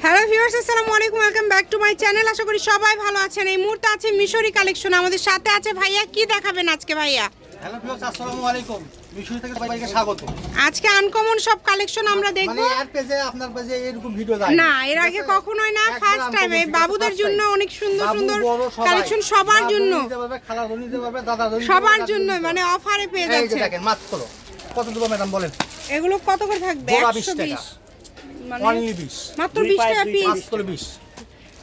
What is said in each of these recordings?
Hello viewers আসসালামু আলাইকুম। Welcome back to my channel আশা করি সবাই ভালো আছেন। এই মুহূর্তে আছে মিশরি কালেকশন আমাদের সাথে আছে ভাইয়া। কি দেখাবেন আজকে ভাইয়া? হ্যালো ভিউয়ার্স আসসালামু আলাইকুম। মিশুরি থেকে সবাইকে স্বাগত। আজকে আনকমন সব কালেকশন আমরা দেখব। মানে এর পেজে আপনার পেজে এরকম ভিডিও যায় না এর আগে কখনোই না। ফার্স্ট টাইম এই বাবুদের জন্য অনেক সুন্দর সুন্দর কালেকশন সবার জন্য। খালারও নিতে পারবে, দাদারও নিতে সবার জন্য মানে অফারে পেয়ে যাচ্ছে। দেখেন মাত্র। কত দেবো ম্যাডাম বলেন? এগুলো কত করে থাকবে? জোড়া একশো 20 টাকা। বিশ মানে অনলি বিশ। মাত্র বিশ টাকা পিস মাত্র বিশ।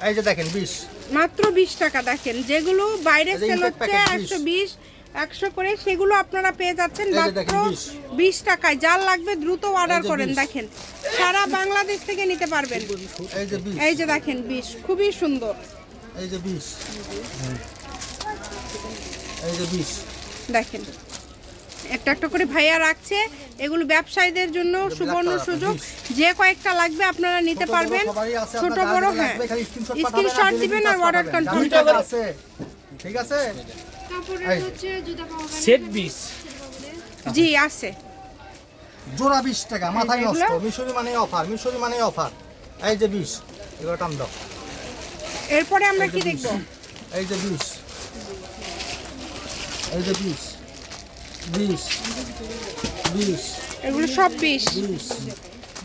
এই যে দেখেন বিশ। মাত্র বিশ টাকা দেখেন যেগুলো বাইরে সেল হচ্ছে packet 20 একশো বিশ। একশো করে সেগুলো আপনারা পেয়ে যাচ্ছেন মাত্র বিশ। টাকায়। যার লাগবে দ্রুত অর্ডার করেন দেখেন। সারা বাংলাদেশ থেকে নিতে পারবেন। এই যে এই যে দেখেন বিশ। খুবই সুন্দর। এই যে বিশ। এই যে বিশ। দেখেন। একটা একটা করে ভাইয়া রাখছে। এগুলো ব্যবসায়ীদের জন্য সুবর্ণ সুযোগ। যে কয়েকটা লাগবে আপনারা নিতে পারবেন। ছোট বড় হ্যাঁ। স্ক্রিনশট দিবেন আর অর্ডার। কনফার্ম আছে। ঠিক আছে? সেট বিশ জি আছে। জোড়া বিশ টাকা মাথায়? নষ্ট। মিশরি মানে অফার মিশরি মানে অফার। এই যে বিশ এগুলো টান দাও। এরপরে আমরা কি 20 দেখব? এই যে বিশ। এই যে বিশ। বিশ। বিশ। এগুলো সব বিশ। বিশ।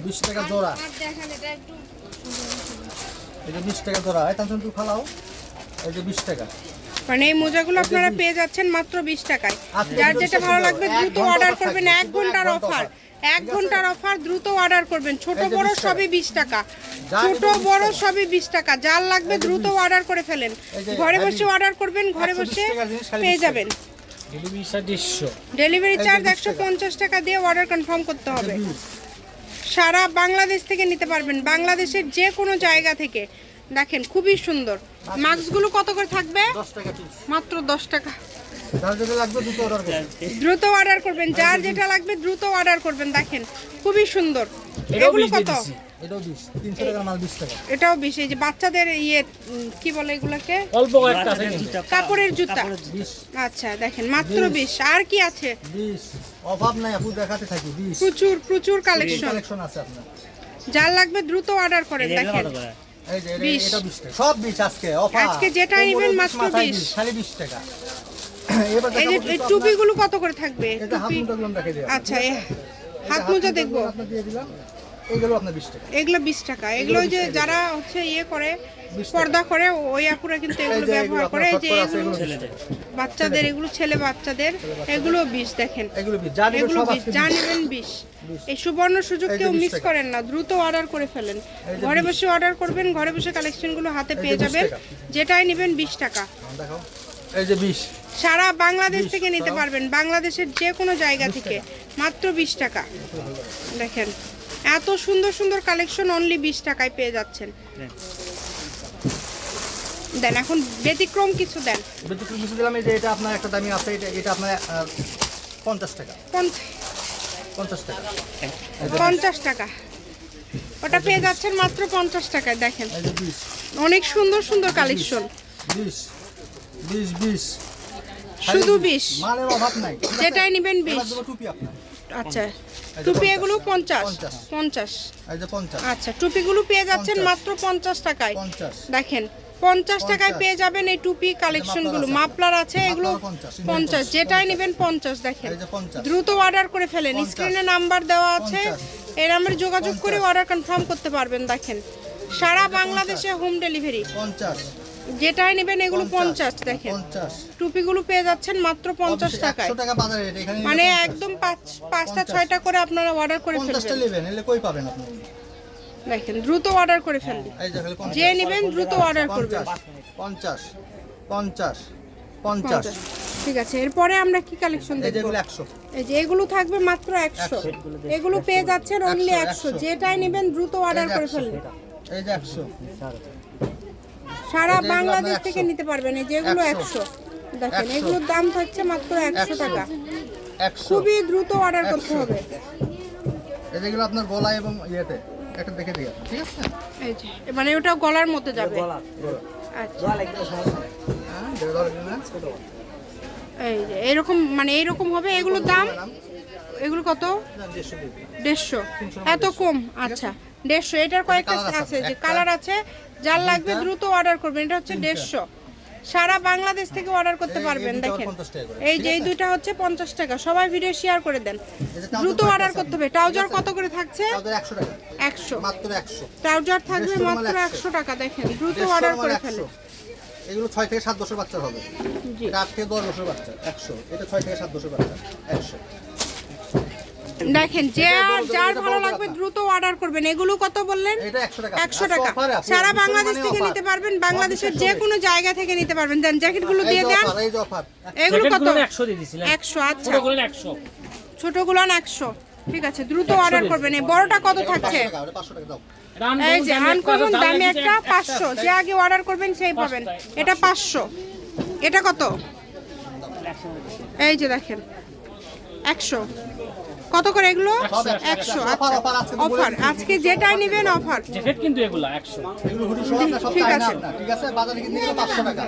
বিশ টাকা জোড়া। এই বিশ টাকা জোড়া। এই তাহলে তুই ফালাও এই যে বিশ টাকা। মানে এই মোজাগুলো আপনারা পেয়ে যাচ্ছেন মাত্র বিশ টাকায়। যার যেটা ভালো লাগবে দ্রুত অর্ডার করবেন। এক ঘণ্টার অফার। এক ঘণ্টার অফার দ্রুত অর্ডার করবেন। ছোট বড় সবই বিশ টাকা। ছোট বড় সবই বিশ টাকা। যার লাগবে দ্রুত অর্ডার করে ফেলেন। ঘরে বসে অর্ডার করবেন ঘরে বসে পেয়ে যাবেন। ডেলিভারি চার্জ দেড়শো ডেলিভারি চার্জ 20 একশো টাকা। পঞ্চাশ টাকা দিয়ে অর্ডার কনফার্ম করতে হবে। সারা বাংলাদেশ থেকে নিতে পারবেন। বাংলাদেশের যে কোনো জায়গা থেকে। দেখেন খুবই সুন্দর। মাস্কগুলো কত করে থাকবে? দশ টাকা পিস মাত্র দশ টাকা। দ্রুত অর্ডার করবেন। যার যেটা লাগবে দ্রুত অর্ডার করবেন। দেখেন খুবই সুন্দর। এগুলো কত? এটাও বিশ তিনশো টাকার মাল বিশ টাকা। এটাও বেশি এই যে বাচ্চাদের ইয়ে কি বলে এগুলোকে? অল্প কয়েকটা আছে কাপড়ের জুতা। আচ্ছা দেখেন মাত্র বিশ। আর কি আছে? অভাব নাই আপু দেখাতে থাকি প্রচুর প্রচুর কালেকশন কালেকশন আছে আপনার। যার লাগবে দ্রুত অর্ডার করেন দেখেন। সব বিশ আজকে অফার। আজকে যেটা নিবেন মাত্র বিশ। খালি বিশ টাকা। এই টুপিগুলো কত করে থাকবে? আচ্ছা হাত মোজা দেখব। আপনার দিয়ে দিলাম এইগুলো আপনার বিশ টাকা। এগুলো বিশ টাকা। এগুলো ওই যে যারা হচ্ছে ইয়ে করে 20 পর্দা করে ওই আপুরা কিন্তু এগুলো ব্যবহার করে যে এগুলো এগুলো 20। বাচ্চাদের এগুলো ছেলে বাচ্চাদের এগুলো বিশ দেখেন। এগুলো বিশ। যা নেবেন এগুলো সব বিশ আজকে যা বিশ। নেবেন বিশ। এই সুবর্ণ সুযোগ কেউ মিস করেন না। দ্রুত অর্ডার করে ফেলেন। ঘরে বসে অর্ডার করবেন ঘরে বসে কালেকশনগুলো হাতে পেয়ে 20 যাবেন। যেটাই নেবেন বিশ টাকা। হ্যাঁ, দেখো এই যে বিশ। সারা বাংলাদেশ থেকে নিতে পারবেন। বাংলাদেশের যে কোনো জায়গা থেকে। মাত্র বিশ টাকা। দেখেন এত সুন্দর সুন্দর কালেকশন অনলি বিশ টাকায় পেয়ে যাচ্ছেন। দেন এখন ব্যতিক্রম কিছু দেন। ব্যতিক্রম কিছু দিলাম এই যে এটা আপনার একটা দামি আছে এটা এটা আপনার পঞ্চাশ টাকা। পঞ্চ- পঞ্চাশ টাকা। পঞ্চাশ টাকা। ওটা পেয়ে যাচ্ছেন মাত্র পঞ্চাশ টাকায় দেখেন। অনেক সুন্দর সুন্দর কালেকশন বিশ বিশ বিশ। শুধু বিশ। মালের অভাব নাই যেটাই নেবেন বিশ। টুপি আপনার। আচ্ছা টুপি এগুলো পঞ্চাশ পঞ্চাশ। আচ্ছা টুপিগুলো পেয়ে যাচ্ছেন মাত্র পঞ্চাশ টাকায়। দেখেন পঞ্চাশ টাকায় পেয়ে যাবেন এই টুপি কালেকশনগুলো। মাপলার আছে। এগুলো পঞ্চাশ। যেটাই নেবেন পঞ্চাশ। দেখেন। দ্রুত অর্ডার করে ফেলেন। 50 স্ক্রিনে নাম্বার দেওয়া আছে। এই নাম্বারে যোগাযোগ করে অর্ডার কনফার্ম করতে পারবেন দেখেন। সারা বাংলাদেশে হোম ডেলিভারি পঞ্চাশ। যেটাই নেবেন এগুলো পঞ্চাশ দেখেন। টুপিগুলো পেয়ে যাচ্ছেন মাত্র পঞ্চাশ টাকায়। মানে একদম পাঁচ পাঁচটা ছয়টা করে আপনারা অর্ডার করে ফেলবেন। দেখেন দ্রুত অর্ডার করে ফেলবেন। যে নেবেন দ্রুত অর্ডার করবেন। পঞ্চাশ পঞ্চাশ পঞ্চাশ ঠিক আছে এরপরে আমরা কি কালেকশন দেখব? যেগুলো এই যে এগুলো থাকবে মাত্র একশো। এগুলো পেয়ে যাচ্ছেন অনলি একশো 100 যেটাই নেবেন দ্রুত অর্ডার করে ফেলবেন। এই যে সারা এগুলো বাংলাদেশ থেকে নিতে পারবেন এই যেগুলো 100 একশো। দেখেন এগুলোর দাম থাকছে মাত্র একশো টাকা। খুবই দ্রুত অর্ডার করতে হবে। এই যেগুলো আপনার গলা এবং ইয়েতে একটা দেখে দিয়ে ঠিক আছে? এই যে মানে ওটা গলার মধ্যে যাবে। আচ্ছা। হ্যাঁ এই যে এরকম মানে এইরকম হবে? এগুলোর দাম? এগুলো কত। দেড়শো এত কম? আচ্ছা। দেড়শো এটার কয়েকটা আছে যে কালার আছে যার লাগবে দ্রুত অর্ডার করবেন এটা হচ্ছে দেড়শো। সারা বাংলাদেশ থেকে অর্ডার করতে পারবেন দেখেন। 50 টাকা করে, এই যে এই দুইটা হচ্ছে পঞ্চাশ টাকা সবাই ভিডিও শেয়ার করে দেন। দ্রুত অর্ডার করতে হবে। ট্রাউজার কত করে থাকছে? একশো ট্রাউজার থাকবে মাত্র একশো। টাকা দেখেন দ্রুত অর্ডার করে। ফেলেন এগুলো ছয় থেকে সাত বছর বাচ্চার হবে। আট থেকে দশ বছর বাচ্চা একশো। এটা ছয় থেকে সাত বছর বাচ্চা একশো। দেখেন যে আর যার ভালো লাগবে দ্রুত অর্ডার করবেন। এগুলো কত বললেন? একশো টাকা। সারা বাংলাদেশ মানে থেকে নিতে পারবেন বাংলাদেশের যে কোনো জায়গা থেকে নিতে পারবেন। দেন জ্যাকেটগুলো দিয়ে দেন। এগুলো কত? একশো আচ্ছা। ছোটগুলো একশো। একশো। ঠিক আছে দ্রুত অর্ডার করবেন। এই বড়টা কত থাকছে? এই যে আনকমন দাম দামি একটা একটা পাঁচশো। যে আগে অর্ডার করবেন সেই পাবেন। এটা পাঁচশো। এটা কত? এই যে দেখেন একশো। কত করে এগুলো? একশো বলে অফার আজকে যেটাই নেবেন অফার। জ্যাকেট কিন্তু এগুলা একশো। ঠিক আছে। আপনার, ঠিক আছে? বাজারে কিনতে গেলে 500 টাকা।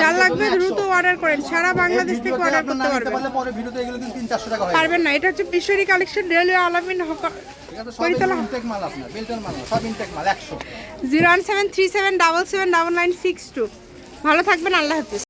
যার লাগবে দ্রুত অর্ডার করেন। সারা বাংলাদেশ থেকে অর্ডার করতে পারবেন। পারলে পরে ভিডিওতে এগুলো কিন্তু 300-400 টাকা যাবে। পারবেন না। এটা হচ্ছে পিশরি কালেকশন রেলওয়ে আলামিন ঠিক আছে? সব করিতলা এগুলো intake মাল আপনার, বেল্টের মাল না, সব intake মাল, 100 zero one seven three seven double seven double nine six two. ভালো থাকবেন আল্লাহ হাফিজ।